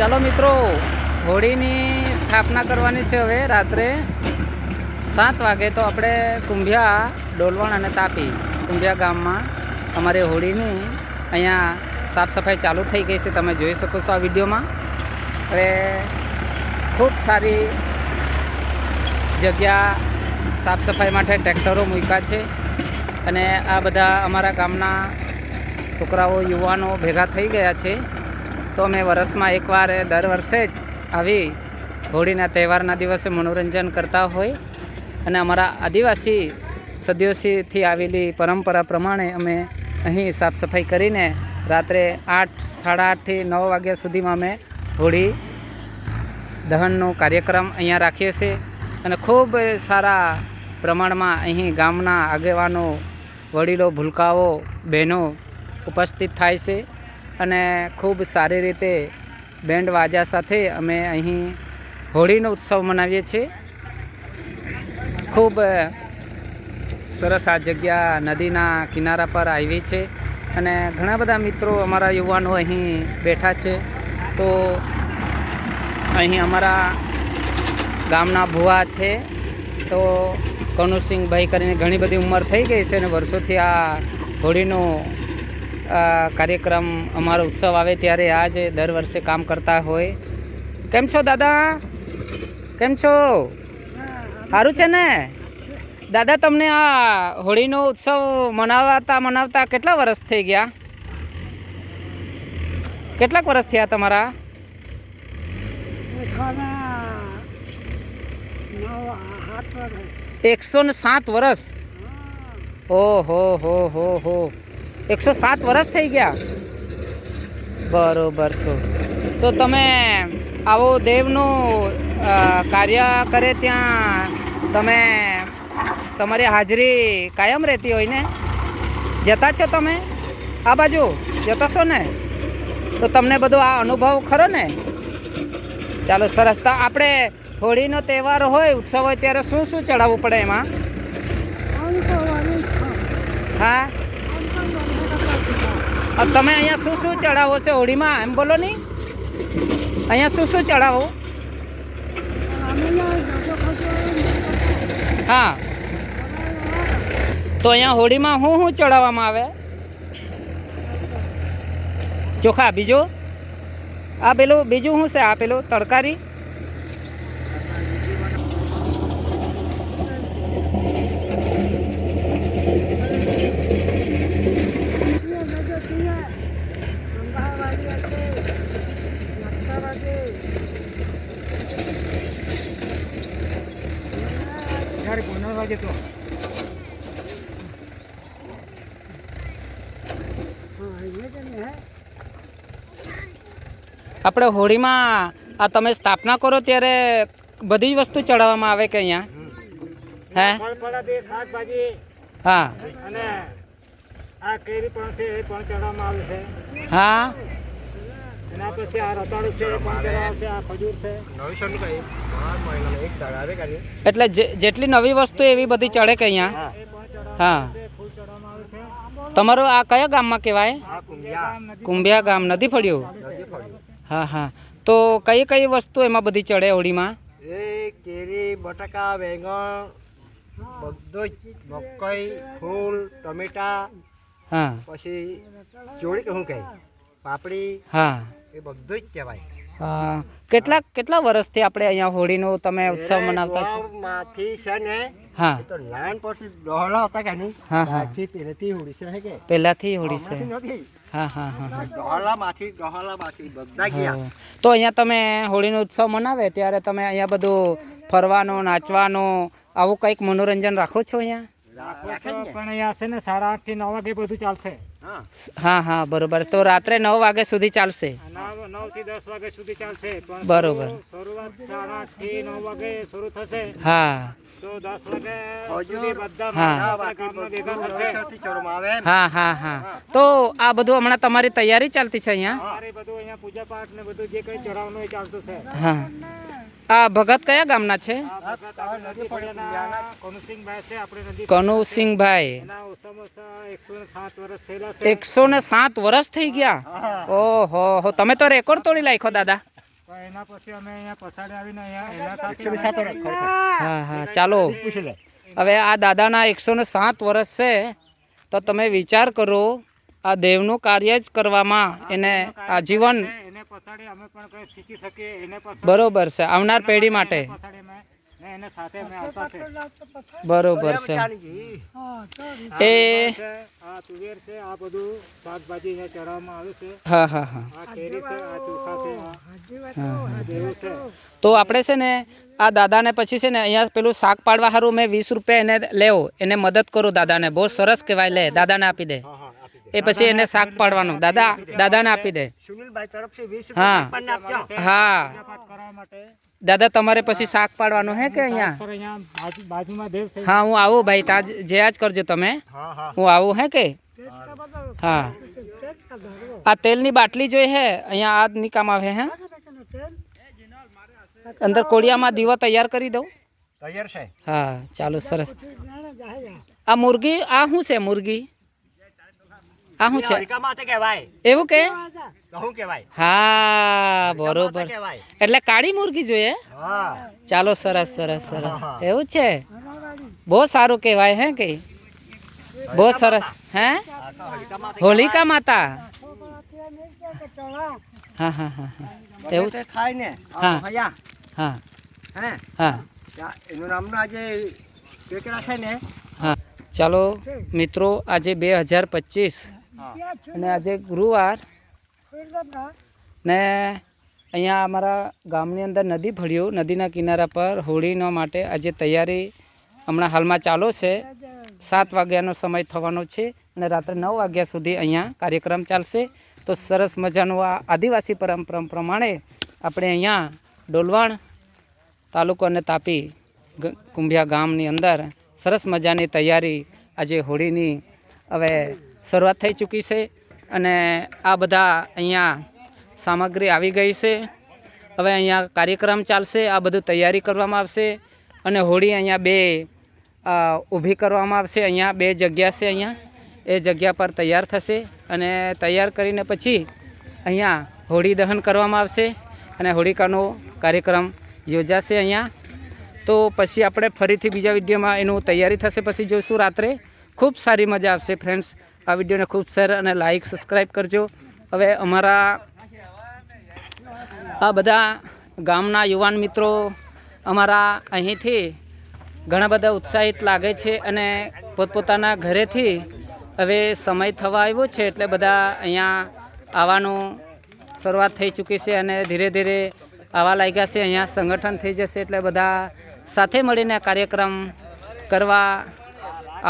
ચાલો મિત્રો, હોળીની સ્થાપના કરવાની છે હવે રાત્રે સાત વાગે. તો આપણે કુંભિયા, ડોલવણ અને તાપી કુંભિયા ગામમાં અમારી હોળીની અહીંયા સાફ સફાઈ ચાલુ થઈ ગઈ છે. તમે જોઈ શકો છો આ વિડીયોમાં. હવે ખૂબ સારી જગ્યા સાફ સફાઈ માટે ટ્રેક્ટરો મૂક્યા છે અને આ બધા અમારા ગામના છોકરાઓ, યુવાનો ભેગા થઈ ગયા છે. તો અમે વરસમાં એકવાર દર વર્ષે જ આવી હોળીના તહેવારના દિવસે મનોરંજન કરતા હોય. અને અમારા આદિવાસી સદીઓથી આવેલી પરંપરા પ્રમાણે અમે અહીં સાફ સફાઈ કરીને રાત્રે આઠ, સાડા આઠથી નવ વાગ્યા સુધીમાં અમે હોળી દહનનો કાર્યક્રમ અહીંયા રાખીએ છીએ. અને ખૂબ સારા પ્રમાણમાં અહીં ગામના આગેવાનો, વડીલો, ભૂલકાઓ, બહેનો ઉપસ્થિત થાય છે. અને ખૂબ સારી રીતે બેન્ડ વાજા સાથે અમે અહીં હોળીનો ઉત્સવ મનાવીએ છીએ. ખૂબ સરસ આ જગ્યા નદીના કિનારા પર આવી છે અને ઘણા બધા મિત્રો અમારા યુવાનો અહીં બેઠા છે. તો અહીં અમારા ગામના ભુવા છે. તો કનુસિંહભાઈ કરીને ઘણી બધી ઉંમર થઈ ગઈ છે અને વર્ષોથી આ હોળીનો કાર્યક્રમ અમારો ઉત્સવ આવે ત્યારે આ જ દર વર્ષે કામ કરતા હોય. કેમ છો, દાદા? કેમ છો? સારું છે ને? દાદા, તમને આ હોળીનો ઉત્સવ મનાવતા મનાવતા કેટલા વર્ષ થઈ ગયા? કેટલાક વર્ષ થયા તમારા? એકસો ને સાત વર્ષ ઓહો, હો હો હો. એકસો સાત વર્ષ થઈ ગયા. બરોબર છો. તો તમે આવો દેવનું કાર્ય કરે ત્યાં તમે તમારી હાજરી કાયમ રહેતી હોય ને? જતા છો તમે? આ બાજુ જતા છો ને? તો તમને બધો આ અનુભવ ખરો ને? ચાલો સરસ. તો આપણે હોળીનો તહેવાર હોય ઉત્સવ હોય ત્યારે શું શું ચડાવવું પડે એમાં? હા? તમે અહીંયા શું શું ચડાવો છો? હોળીમાં? એમ બોલો નહીં અહીંયા શું શું ચડાવો હા. તો અહીંયા હોળીમાં શું શું ચડાવવામાં આવે? ચોખા, બીજું? આ પેલું, બીજું શું છે? આ પેલું, તડકારી? આપણે હોળીમાં આ તમે સ્થાપના કરો ત્યારે બધી વસ્તુ ચડાવવામાં આવે કે અહીંયા? હે? શાકભાજી હા. અને આ કેરી પણ છે એ પણ ચડાવવામાં આવે છે. હા. એના પછી આ રતાળું છે એ પણ આ ખજૂર છે. એટલે જે- જેટલી નવી વસ્તુ એવી બધી ચડે કે અહીંયા? હા. તમારું આ કયા ગામમાં કહેવાય? કુંભિયા. ગામ નદી ફળ્યું? હા હા. તો કઈ કઈ વસ્તુ એમાં બધી ચડે હોળીમાં? એ કેરી બટાકા વેંગણ બધો જ મકાઈ ફૂલ ટમેટા હા. પછી ચોળી કે શું કહે? પાપડી હા. એ બધું જ કહેવાય. હા કેટલા કેટલા વર્ષથી આપણે અહીંયા હોળીનો તમે ઉત્સવ મનાવતા છો? માથી છે ને હા. તો નાન પછી ડહોળા હતા કે નહીં? હા, હા. પહેલેથી હોળી છે કે? પહેલાથી હોળી છે. નથી. હા હા હા ડહોળામાંથી ડહોળામાંથી બધા ગયા. તો અહીંયા તમે હોળીનો ઉત્સવ મનાવે ત્યારે તમે અહીંયા બધું ફરવાનો નાચવાનો આવું કંઈક મનોરંજન રાખો છો અહીંયા? રાખો છો પણ અહીંયા છે ને સાડા આઠથી નવ વાગે બધું ચાલશે. હા. હા હા બરોબર. તો રાત્રે નવ વાગ્યા સુધી ચાલશે. થી દસ વાગે સુધી ચાલશે બરોબર. શરૂઆત સાડા થી નવ વાગે શરૂ થશે. હા. તો દસ વાગે હજુ હા. હા હા હા. તો આ બધું હમણાં તમારી તૈયારી ચાલતી છે અહીંયા? બધું અહીંયા પૂજા પાઠ ને બધું જે કઈ ચડાવવાનું એ ચાલતું છે. હા. આ ભગત કયા ગામના છે? કનુસિંહભાઈ એકસો ને સાત વર્ષ થઈ ગયા? ઓહો હો તમે તો રેકોર્ડ તોડી નાખ્યો દાદા. એના પછી અમે અહીંયા પછાડી આવીને અહીંયા એના સાથે એકસો ને સાત વર્ષ ખરેખર. હા હા ચાલો. હવે આ દાદાના એકસો ને સાત વર્ષ છે તો તમે વિચાર કરો આ દેવનું કાર્ય જ કરવામાં એને આજીવન પછાડી અમે પણ કંઈ શીખી શકીએ એને બરોબર છે આવનાર પેઢી માટે પછાડી અમે ને એને સાથે અમે આવતા છે. બરોબર છે. એ આ તુવેર છે આ બધું શાકભાજી ને ચડાવવામાં આવે છે. હા હા હા. આ કેરી છે આ ચોખા છે તો આપણે છે ને આ દાદાને પછી છે ને અહીંયા પેલું શાક પાડવા સારું મેં વીસ રૂપિયા એને લેવો એને મદદ કરું દાદાને. બહુ સરસ કહેવાય લે દાદાને આપી દે. હા હા. આપી દે એ પછી એને શાક પાડવાનું. દાદા દાદાને આપી દે. સુનિલભાઈ તરફથી વીસ હા. રૂપિયા આપણને આપજો. હા. દાદા તમારે પછી શાક પાડવાનું હે કે અહીંયા? હા હું આવું ભાઈ તાજ જે આજ કરજો તમે. હા હા. હું આવું હે કે? હા. આ તેલની બાટલી જોઈ હે? અહીંયા આ જ ની કામ આવે હે? અંદર કોળિયામાં દીવો તૈયાર કરી દઉં. તૈયાર છે. હા ચાલો સરસ. આ મુરગી આ શું છે મુરગી? આ શું છે. એવું કે? હા બરોબર. એટલે કાળી મુરગી જોઈએ? હા. ચાલો સરસ સરસ સરસ. એવું છે? બહુ સારું કહેવાય હે કે? બહુ સરસ. હે? હોલિકા માતા. હા હા હા હા. એવું છે? ખાય ને. હા. હા હા. એનું નામનું આજે કેકડા છે ને? હા. ચાલો મિત્રો આજે બે હજાર પચીસ. અને આજે ગુરુવાર. ને અહીંયા અમારા ગામની અંદર નદી ભળ્યું, નદીના કિનારા પર હોળીનો માટે આજે તૈયારી હમણાં હાલમાં ચાલુ છે. સાત વાગ્યાનો સમય થવાનો છે અને રાત્રે નવ વાગ્યા સુધી અહીંયા કાર્યક્રમ ચાલશે. તો સરસ મજાનું આ આદિવાસી પરંપરા પ્રમાણે આપણે અહીંયા ડોલવાણ તાલુકો અને તાપી કુંભિયા ગામની અંદર સરસ મજાની તૈયારી આજે હોળીની હવે શરૂઆત થઈ ચૂકી છે અને આ બધા અહીંયા સામગ્રી આવી ગઈ છે. હવે અહીંયા કાર્યક્રમ ચાલશે, આ બધું તૈયારી કરવામાં આવશે અને હોળી અહીંયા બે ઊભી કરવામાં આવશે. અહીંયા બે જગ્યા છે અહીંયા. એ જગ્યા પર તૈયાર થશે અને તૈયાર કરીને પછી અહીંયા હોળી દહન કરવામાં આવશે અને હોળિકાનો કાર્યક્રમ યોજાશે અહીંયા. તો પછી આપણે ફરીથી બીજા વિડીયોમાં એનું તૈયારી થશે. પછી જોઈશું રાત્રે. ખૂબ સારી મજા આવશે ફ્રેન્ડ્સ આ વિડીયોને ખૂબ શેર અને લાઈક સબસ્ક્રાઈબ કરજો. હવે અમારા આ બધા ગામના યુવાન મિત્રો અમારા અહીંથી ઘણા બધા ઉત્સાહિત લાગે છે અને પોતપોતાના ઘરેથી હવે સમય થવા આવ્યો છે એટલે બધા અહીંયા આવવાનું શરૂઆત થઈ ચૂકી છે અને ધીરે ધીરે આવા લાગ્યા છે. અહીંયા સંગઠન થઈ જશે એટલે બધા સાથે મળીને કાર્યક્રમ કરવા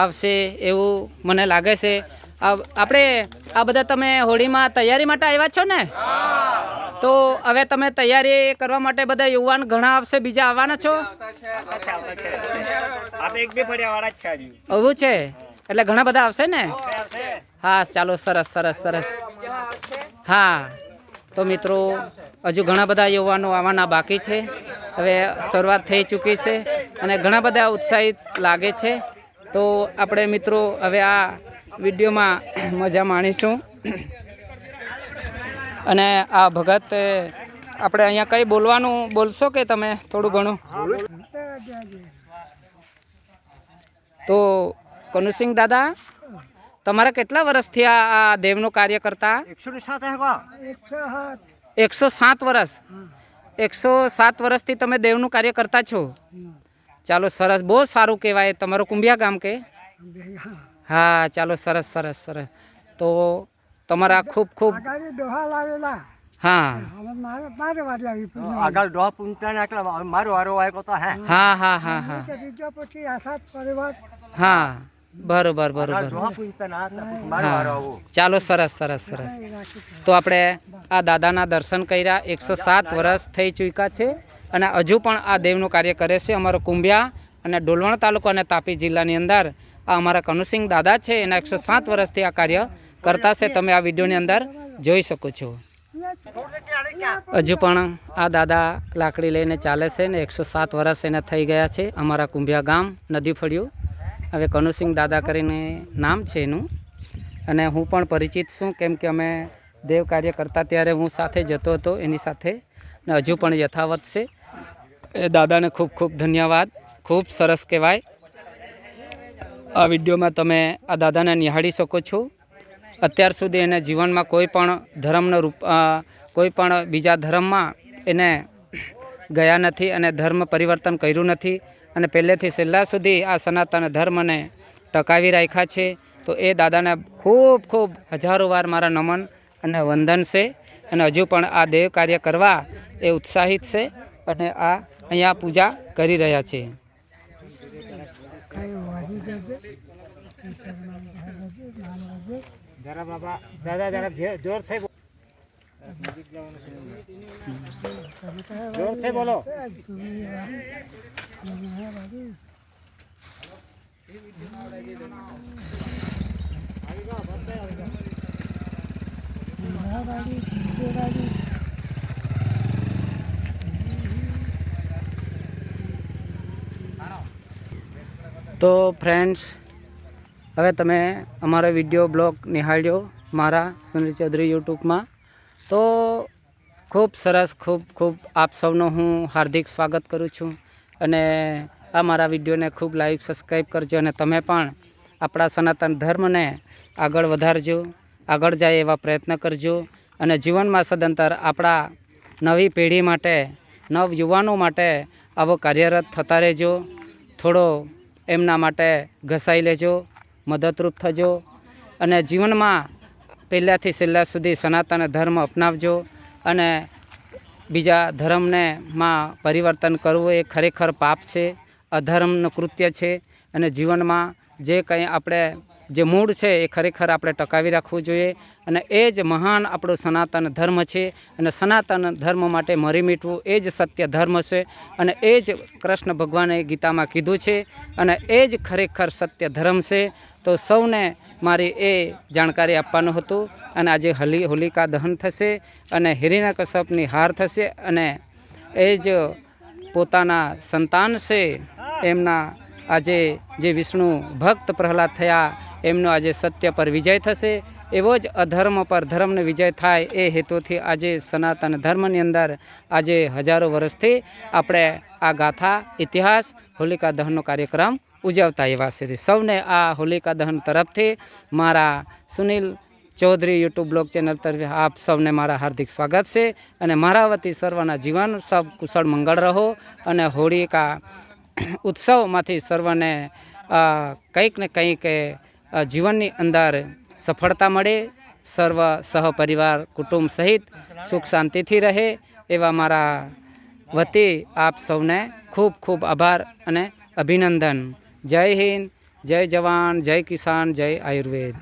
આવશે એવું મને લાગે છે. આપણે આ બધા તમે હોળીમાં તૈયારી માટે આવ્યા છો ને? તો હવે તમે તૈયારી કરવા માટે બધા યુવાન ઘણા આવશે બીજા આવવાના છો? એવું છે? એટલે ઘણા બધા આવશે ને? હા ચાલો સરસ સરસ સરસ. હા તો મિત્રો હજુ ઘણા બધા યુવાનો આવવાના બાકી છે. હવે શરૂઆત થઈ ચૂકી છે અને ઘણા બધા ઉત્સાહિત લાગે છે. તો આપણે મિત્રો હવે આ વિડીયોમાં મજા માણીશું. અને આ ભગત આપણે અહીંયા કંઈ બોલવાનું બોલશો કે તમે થોડું ઘણું? તો કનુસિંહ દાદા તમારા કેટલા વર્ષથી આ દેવનું કાર્ય કરતા? એકસો સાત હે એકસો સાત વર્ષ. એકસો સાત વર્ષથી તમે દેવનું કાર્ય કરતા છો. ચાલો સરસ બહુ સારું કહેવાય તમારું કુંભિયા ગામ કે? હા ચાલો સરસ સરસ સરસ. તો તમારા ખૂબ ખૂબ ડોહા લાવેલા. હા. મારે મારે વારી આવી આગળ ડોહ પૂંછતા ને મારો વારો આવ્યો તો હે. હા હા હા હા. બીજો પછી આસાદ પરિવાર. હા બરોબર આગળ બરોબર ડોહ પૂંછતા ના હતા, મારો વારો આવો. ચાલો સરસ સરસ સરસ. તો આપણે આ દાદાના દર્શન કર્યા. એકસો સાત વર્ષ થઈ ચૂક્યા છે અને હજુ પણ આ દેવનું કાર્ય કરે છે અમારો કુંભિયા અને ડોલવણ તાલુકો અને તાપી જિલ્લાની અંદર. આ અમારા કનુસિંહ દાદા છે, એના એકસો સાત વર્ષથી આ કાર્ય કરતા છે. તમે આ વિડીયોની અંદર જોઈ શકો છો. હજુ પણ આ દાદા લાકડી લઈને ચાલે છે ને એકસો સાત વર્ષ એને થઈ ગયા છે અમારા કુંભિયા ગામ, નદી ફળ્યું. હવે કનુસિંહ દાદા કરીને નામ છે એનું. અને હું પણ પરિચિત છું, કેમ કે અમે દેવ કાર્ય કરતા ત્યારે હું સાથે જતો હતો, એની સાથે. ને હજુ પણ યથાવત છે. એ દાદાને ખૂબ ખૂબ ધન્યવાદ. ખૂબ સરસ કહેવાય. આ વિડીયોમાં તમે આ દાદાને નિહાળી શકો છો. અત્યાર સુધી એને જીવનમાં કોઈ પણ ધર્મનો રૂપ કોઈ પણ બીજા ધર્મમાં એને ગયા નથી અને ધર્મ પરિવર્તન કર્યું નથી અને પહેલેથી છેલ્લા સુધી આ સનાતન ધર્મને ટકાવી રાખ્યા છે, તો એ દાદાને ખૂબ ખૂબ હજારો વાર મારા નમન અને વંદન છે અને હજુ પણ આ દેવ કાર્ય કરવા એ ઉત્સાહિત છે અને આ અહીંયા પૂજા કરી રહ્યા છે. કઈ વાજી દેજે કઈ પરમાન દેજે નામ દેજે જરા બાબા દાદા તો ફ્રેન્ડ્સ હવે તમે અમારો વીડિયો બ્લોગ નિહાળ્યો મારા સુનિલ ચૌધરી યુટ્યુબમાં તો ખૂબ સરસ, ખૂબ ખૂબ આપ સૌનું હું હાર્દિક સ્વાગત કરું છું. અને આ મારા વિડીયોને ખૂબ લાઈક સબસ્ક્રાઈબ કરજો અને તમે પણ આપણા સનાતન ધર્મને આગળ વધારજો, આગળ જાય એવા પ્રયત્ન કરજો. અને જીવનમાં સદંતર આપણા નવી પેઢી માટે, નવ યુવાનો માટે આવો કાર્યરત થતા રહેજો. થોડો એમના માટે ઘસાઈ લેજો, મદદરૂપ થજો અને જીવનમાં પહેલાંથી છેલ્લા સુધી સનાતન ધર્મ અપનાવજો અને બીજા ધર્મને માં પરિવર્તન કરવું એ ખરેખર પાપ છે, અધર્મનું કૃત્ય છે અને જીવનમાં જે કંઈ આપણે જે મૂળ છે એ ખરેખર આપણે ટકાવી રાખવું જોઈએ અને એ જ મહાન આપણો સનાતન ધર્મ છે અને સનાતન ધર્મ માટે મરી મીઠવું એ જ સત્ય ધર્મ છે અને એ જ કૃષ્ણ ભગવાને ગીતામાં કીધું છે અને એ જ ખરેખર સત્ય ધર્મ છે. તો સૌને મારી એ જાણકારી આપવાનું હતું અને આજે હલી હોલિકા દહન થશે અને હિરણ્યકશ્યપની હાર થશે અને એ જ પોતાના સંતાન છે એમના આજે જે વિષ્ણુ ભક્ત પ્રહલાદ થયા, એમનો આજે સત્ય પર વિજય થશે. એવો જ અધર્મ પર ધર્મનો વિજય થાય, એ હેતુથી આજે સનાતન ધર્મની અંદર આજે હજારો વર્ષથી આપણે આ ગાથા, ઇતિહાસ, હોલિકા દહનનો કાર્યક્રમ ઉજવતા એવા છે સૌને આ હોલિકા દહન તરફથી મારા Sunil Chaudhari YouTube blog channel તરફે આપ સૌને મારા હાર્દિક સ્વાગત છે. અને મારા વતી સર્વના જીવન સૌ કુશળ મંગળ રહો. અને હોળિકા ઉત્સવમાંથી સર્વને કંઈક ને કંઈક જીવનની અંદર સફળતા મળે. સર્વ સહપરિવાર કુટુંબ સહિત સુખ શાંતિથી રહે એવા મારા વતી આપ સૌને ખૂબ ખૂબ આભાર અને અભિનંદન. જય હિન્દ, જય જવાન, જય કિસાન, જય આયુર્વેદ.